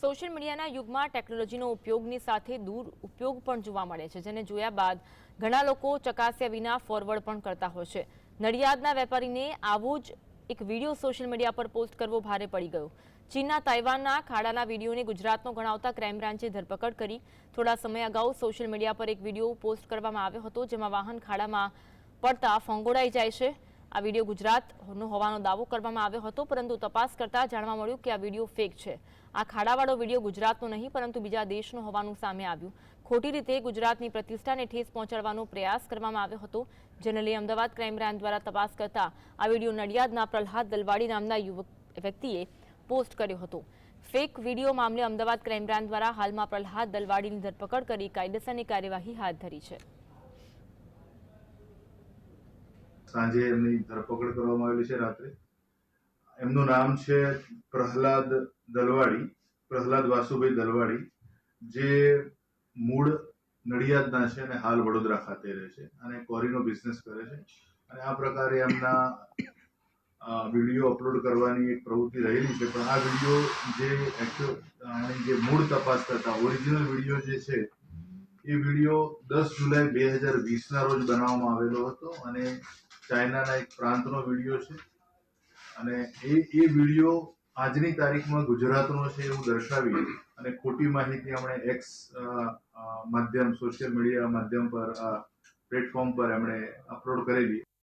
Social મીડિયાના યુગમાં ટેકનોલોજીનો ઉપયોગની સાથે દૂર ઉપયોગ પણ જોવા મળે છે, જેને જોયા બાદ ઘણા લોકો ચકાસ્યા વિના ફોરવર્ડ પણ કરતા હોય છે. નડિયાદના વેપારીને આવો જ એક વીડિયો સોશિયલ મીડિયા પર પોસ્ટ કરવો ભારે પડી ગયો. ચીનના તાઇવાનના ખાડાના વિડીયોને ગુજરાતનો ગણાવતા ક્રાઇમ બ્રાન્ચે ધરપકડ કરી. થોડા સમય અગાઉ સોશિયલ મીડિયા પર એક વીડિયો પોસ્ટ કરવામાં આવ્યો હતો, જેમાં વાહન ખાડામાં પડતા ફંગોળાઈ જાય છે. આ વીડિયો ગુજરાતનો હોવાનો દાવો કરવામાં આવ્યો હતો, પરંતુ તપાસ કરતા જાણવા મળ્યું કે આ વીડિયો ફેક છે. આ ખાડાવાળો વીડિયો ગુજરાતનો નહીં, પરંતુ બીજા દેશનો હોવાનું સામે આવ્યું. ખોટી રીતે ગુજરાતની પ્રતિષ્ઠાને ઠેસ પહોંચાડવાનો પ્રયાસ કરવામાં આવ્યો હતો. જેને લઈ અમદાવાદ ક્રાઇમ બ્રાન્ચ દ્વારા તપાસ કરતા આ વીડિયો નડિયાદના પ્રહલાદ દલવાડી નામના યુવક વ્યક્તિએ પોસ્ટ કર્યો હતો. ફેક વીડિયો મામલે અમદાવાદ ક્રાઇમ બ્રાન્ચ દ્વારા હાલમાં પ્રહલાદ દલવાડીની ધરપકડ કરી કાયદેસરની કાર્યવાહી હાથ ધરી છે. સાંજે એમની ધરપકડ કરવામાં આવેલી છે રાત્રે. એમનું નામ છે પ્રહલાદ દલવાડી, પ્રહલાદ વાસુભાઈ દલવાડી, જે મૂળ નડિયાદના છે અને હાલ વડોદરા ખાતે રહે છે અને કોરીનો બિઝનેસ કરે છે. અને આ પ્રકારે એમના વીડિયો અપલોડ કરવાની એક પ્રવૃત્તિ રહેલી છે. પણ આ વીડિયો જે એક્ચ્યુઅલ જે મૂળ તપાસ કરતા ઓરિજિનલ વીડિયો જે છે, એ વીડિયો દસ જુલાઈ બે હજાર વીસના રોજ બનાવવામાં આવેલો હતો અને ચાઇનાના એક પ્રાંતનો વીડિયો છે. અને એ એ વીડિયો આજની તારીખમાં ગુજરાતનો છે એવું દર્શાવી અને ખોટી માહિતી એમણે એક્સ માધ્યમ સોશિયલ મીડિયા માધ્યમ પર પ્લેટફોર્મ પર એમણે અપલોડ કરેલી.